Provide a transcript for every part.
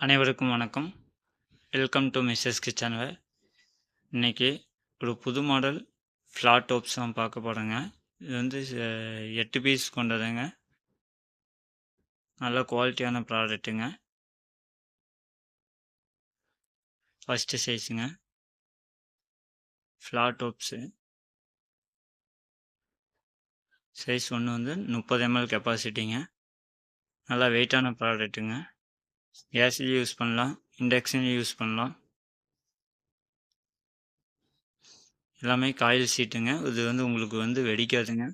அனைவருக்கும் வணக்கம். Welcome to Mrs கிச்சன்வேர் இன்றைக்கி ஒரு புது மாடல் ஃப்ளாட் டோப்ஸ் தான் பார்க்க போகிறேங்க இது வந்து எட்டு பீஸ் கொண்டதுங்க. நல்ல குவாலிட்டியான ப்ராடக்ட்டுங்க ஃபஸ்ட்டு சைஸுங்க ஃப்ளாட் டோப்ஸு சைஸ் ஒன்று வந்து முப்பது எம்எல் கெப்பாசிட்டிங்க நல்லா வெயிட்டான ப்ராடக்ட்டுங்க கேஸ்லேயும் யூஸ் பண்ணலாம் இண்டக்ஷன்லையும் யூஸ் பண்ணலாம். எல்லாமே காயில் சீட்டுங்க இது வந்து உங்களுக்கு வந்து வெடிக்காதுங்க.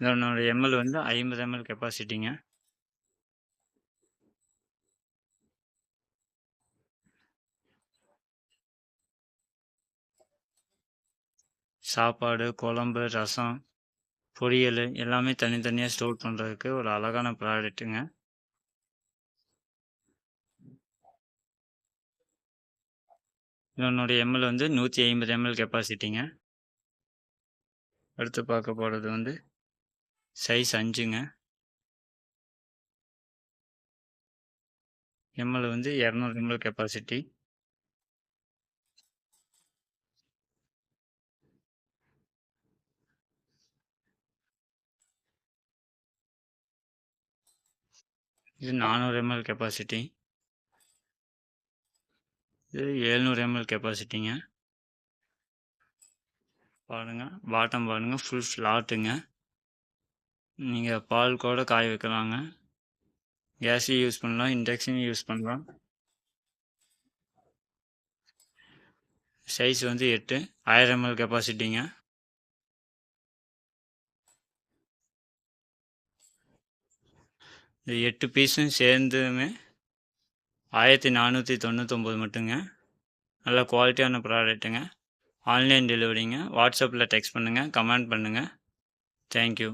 இதனோட எம்எல் வந்து ஐம்பது எம்எல் கெப்பாசிட்டிங்க சாப்பாடு குழம்பு ரசம் பொரியல் எல்லாமே தனித்தனியாக ஸ்டோர் பண்ணுறதுக்கு ஒரு அழகான ப்ராடக்ட்டுங்க இதனுடைய எம்எல் வந்து நூற்றி ஐம்பது எம்எல் கெப்பாசிட்டிங்க அடுத்து பார்க்க போகிறது வந்து சைஸ் அஞ்சுங்க. எம்எல் வந்து இரநூறு எம்எல் கெப்பாசிட்டி இது நானூறு எம்எல் கெப்பாசிட்டி இது எழுநூறு எம்எல் கெப்பாசிட்டிங்க பாருங்க பாட்டம் பாருங்க ஃபுல் ஃப்ளாட்டுங்க நீங்கள் பால் கூட காய வைக்கலாங்க. கேஸையும் யூஸ் பண்ணலாம் இண்டக்ஷனையும் யூஸ் பண்ணலாம். சைஸ் வந்து எட்டு ஆயிரம் எம்எல் கெப்பாசிட்டிங்க இந்த எட்டு பீஸும் சேர்ந்துமே ஆயிரத்தி நானூற்றி தொண்ணூத்தொம்பது மட்டுங்க. நல்ல குவாலிட்டியான ப்ராடக்ட்டுங்க ஆன்லைன் டெலிவரிங்க வாட்ஸ்அப்பில் டெக்ஸ்ட் பண்ணுங்கள் கமெண்ட் பண்ணுங்கள் தேங்க்யூ